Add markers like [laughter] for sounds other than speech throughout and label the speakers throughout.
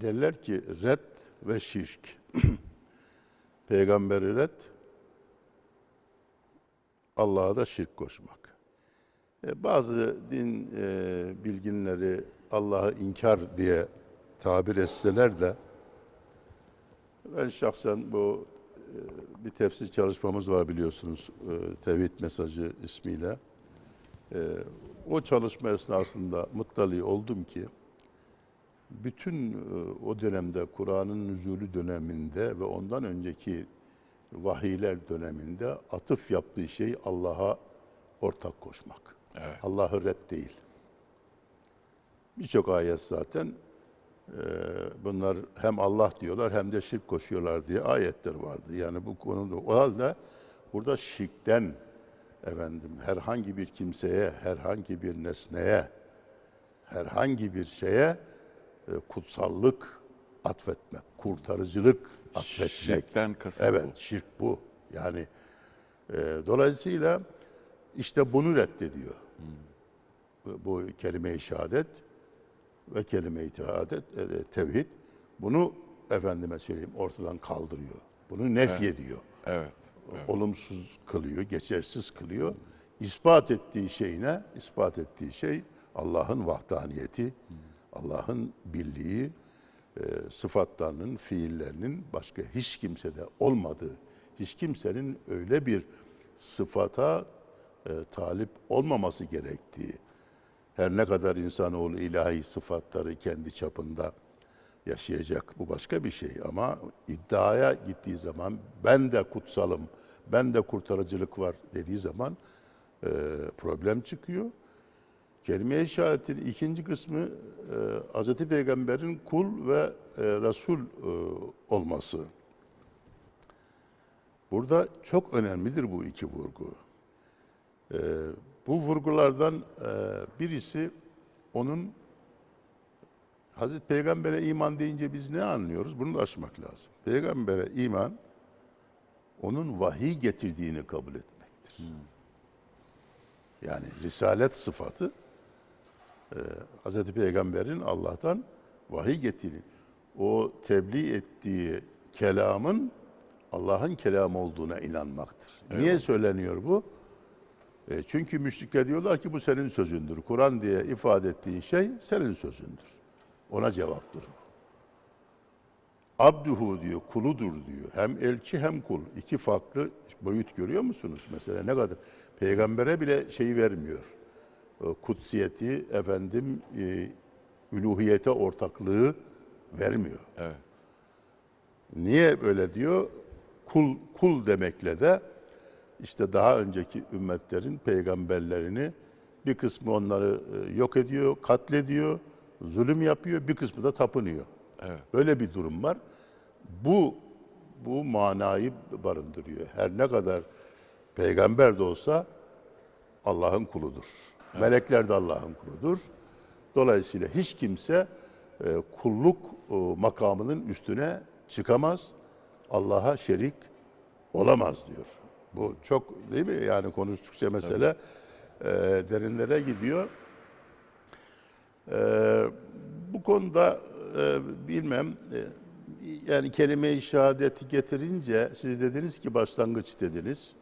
Speaker 1: derler ki red ve şirk. [clears throat] Peygamberi red, Allah'a da şirk koşmak. E, bazı din e, bilginleri Allah'ı inkar diye tabir etseler de ben şahsen bu e, bir tefsir çalışmamız var biliyorsunuz e, Tevhid Mesajı ismiyle. E, o çalışma esnasında muttali oldum ki bütün e, o dönemde Kur'an'ın nüzulü döneminde ve ondan önceki vahiyler döneminde atıf yaptığı şey Allah'a ortak koşmak.
Speaker 2: Evet.
Speaker 1: Allah'ı red değil. Birçok ayet zaten e, bunlar hem Allah diyorlar hem de şirk koşuyorlar diye ayetler vardı. Yani bu konuda o halde burada şirkten efendim herhangi bir kimseye, herhangi bir nesneye, herhangi bir şeye kutsallık atfetmek, kurtarıcılık atfetmek.
Speaker 2: Şirkten kasıt
Speaker 1: Evet,
Speaker 2: bu.
Speaker 1: şirk bu. Yani e, dolayısıyla işte bunu reddediyor. Bu, bu kelime-i şehadet ve kelime-i tehadet, e, tevhid bunu efendime söyleyeyim ortadan kaldırıyor. Bunu nef ediyor.
Speaker 2: Evet.
Speaker 1: Olumsuz kılıyor, geçersiz kılıyor. İspat ettiği şey ne? İspat ettiği şey Allah'ın vahdaniyeti, Allah'ın birliği, e, sıfatlarının, fiillerinin başka hiç kimsede olmadığı, hiç kimsenin öyle bir sıfata e, talip olmaması gerektiği, her ne kadar insanoğlu ilahi sıfatları kendi çapında yaşayacak bu başka bir şey ama iddiaya gittiği zaman ben de kutsalım, ben de kurtarıcılık var dediği zaman e, problem çıkıyor. Kelime-i şehadetin ikinci kısmı e, Hz. Peygamber'in kul ve e, Resul e, olması. Burada çok önemlidir bu iki vurgu. E, bu vurgulardan e, birisi onun Hazreti Peygamber'e iman deyince biz ne anlıyoruz? Bunu da aşmak lazım. Peygamber'e iman onun vahiy getirdiğini kabul etmektir. Yani risalet sıfatı e, Hazreti Peygamber'in Allah'tan vahiy getirdiği, o tebliğ ettiği kelamın Allah'ın kelamı olduğuna inanmaktır. Niye söyleniyor bu? E, çünkü müşrikler diyorlar ki bu senin sözündür. Kur'an diye ifade ettiğin şey senin sözündür. Ona cevaptır. Abduhu diyor, kuludur diyor. Hem elçi hem kul. İki farklı boyut görüyor musunuz? Mesela ne kadar? Peygambere bile şeyi vermiyor. E, Kutsiyeti, efendim, e, üluhiyete ortaklığı vermiyor.
Speaker 2: Evet.
Speaker 1: Niye böyle diyor? Kul kul demekle de işte daha önceki ümmetlerin peygamberlerini bir kısmı onları e, yok ediyor, katlediyor, zulüm yapıyor, bir kısmı da tapınıyor.
Speaker 2: Evet.
Speaker 1: Böyle bir durum var. Bu bu manayı barındırıyor. Her ne kadar peygamber de olsa Allah'ın kuludur. Melekler de Allah'ın kuludur. Dolayısıyla hiç kimse e, kulluk e, makamının üstüne çıkamaz. Allah'a şerik olamaz diyor. Bu çok değil mi? Yani konuştukça mesele e, derinlere gidiyor. E, bu konuda e, bilmem e, yani kelime-i şehadeti getirince siz dediniz ki başlangıç dediniz.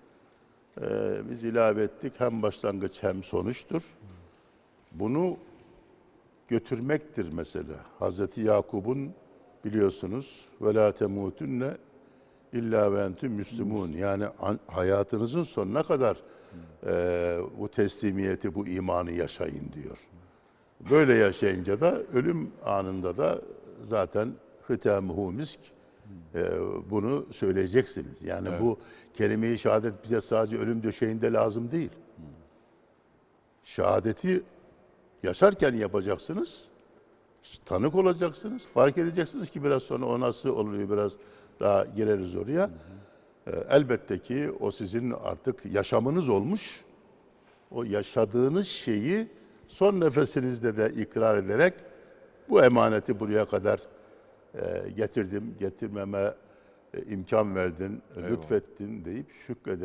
Speaker 1: E, biz ilave ettik hem başlangıç hem sonuçtur. Bunu götürmektir mesela. Hazreti Yakub'un biliyorsunuz ve la temutunne illa ve entüm müslümun. Yani an- hayatınızın sonuna kadar e, bu teslimiyeti, bu imanı yaşayın diyor. Böyle yaşayınca da ölüm anında da zaten hitamuhu misk e, bunu söyleyeceksiniz. Yani bu kelime-i şehadet bize sadece ölüm döşeğinde lazım değil. Şehadeti yaşarken yapacaksınız. Tanık olacaksınız. Fark edeceksiniz ki biraz sonra o nasıl oluyor biraz daha gireriz oraya. E, elbette ki o sizin artık yaşamınız olmuş. O yaşadığınız şeyi son nefesinizde de ikrar ederek bu emaneti buraya kadar getirdim, getirmeme e, imkan verdin, lütfettin deyip şükreder.